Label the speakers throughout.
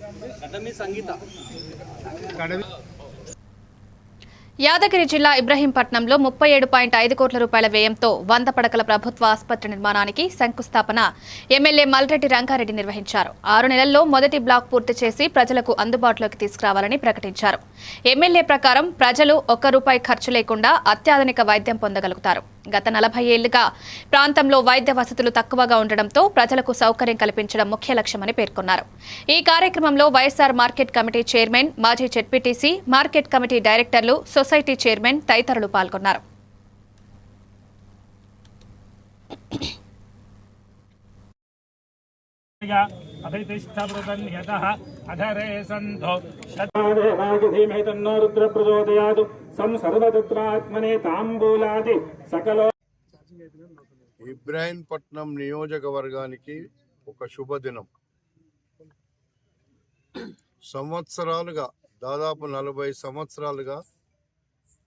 Speaker 1: आता मी सांगितलं యాదగిరి జిల్లా ఇబ్రహీంపట్నంలో ముప్పై ఏడు పాయింట్ ఐదు కోట్ల రూపాయల వ్యయంతో వంద పడకల ప్రభుత్వ ఆసుపత్రి నిర్మాణానికి శంకుస్థాపన. ఎమ్మెల్యే మల్రెడ్డి రంగారెడ్డి నిర్వహించారు. ఆరు నెలల్లో మొదటి బ్లాక్ పూర్తి చేసి ప్రజలకు అందుబాటులోకి తీసుకురావాలని ప్రకటించారు. ఎమ్మెల్యే ప్రకారం ప్రజలు ఒక్క రూపాయి ఖర్చు లేకుండా అత్యాధునిక వైద్యం పొందగలుగుతారు. గత నలభై ఏళ్ళుగా ప్రాంతంలో వైద్య వసతులు తక్కువగా ఉండడంతో ప్రజలకు సౌకర్యం కల్పించడం ముఖ్య లక్ష్యమని పేర్కొన్నారు. ఈ కార్యక్రమంలో వైఎస్ఆర్ మార్కెట్ కమిటీ చైర్మన్ మాజీ జెడ్పీటీసీ మార్కెట్ కమిటీ డైరెక్టర్లు సొసైటీ చైర్మన్ తదితరులు పాల్గొన్నారు.
Speaker 2: ఇబ్రాహీంపట్నం నియోజకవర్గానికి ఒక శుభదినం. సంవత్సరాలుగా దాదాపు నలభై సంవత్సరాలుగా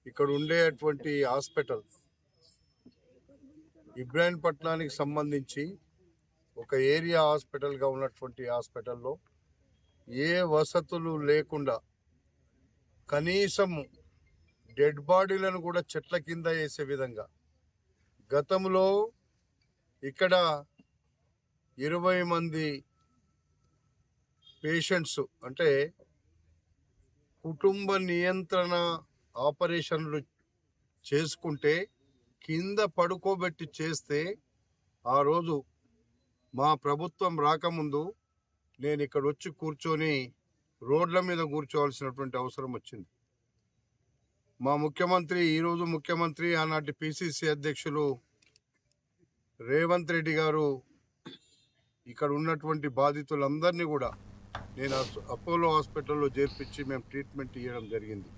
Speaker 2: ఇక్కడ ఉండేటువంటి హాస్పిటల్ ఇబ్రాహీంపట్నానికి సంబంధించి ఒక ఏరియా హాస్పిటల్గా ఉన్నటువంటి హాస్పిటల్లో ఏ వసతులు లేకుండా కనీసం డెడ్ బాడీలను కూడా చెట్ల కింద వేసే విధంగా గతంలో ఇక్కడ ఇరవై మంది పేషెంట్స్ అంటే కుటుంబ నియంత్రణ ఆపరేషన్లు చేసుకుంటే కింద పడుకోబెట్టి చేస్తే ఆ రోజు మా ప్రభుత్వం రాకముందు నేను ఇక్కడ వచ్చి కూర్చొని రోడ్ల మీద కూర్చోవలసినటువంటి అవసరం వచ్చింది. మా ముఖ్యమంత్రి ఈరోజు ముఖ్యమంత్రి ఆనాటి పిసిసి అధ్యక్షులు రేవంత్ రెడ్డి గారు ఇక్కడ ఉన్నటువంటి బాధితులందరినీ కూడా నేను అపోలో హాస్పిటల్లో చేర్పించి మేము ట్రీట్మెంట్ ఇవ్వడం జరిగింది.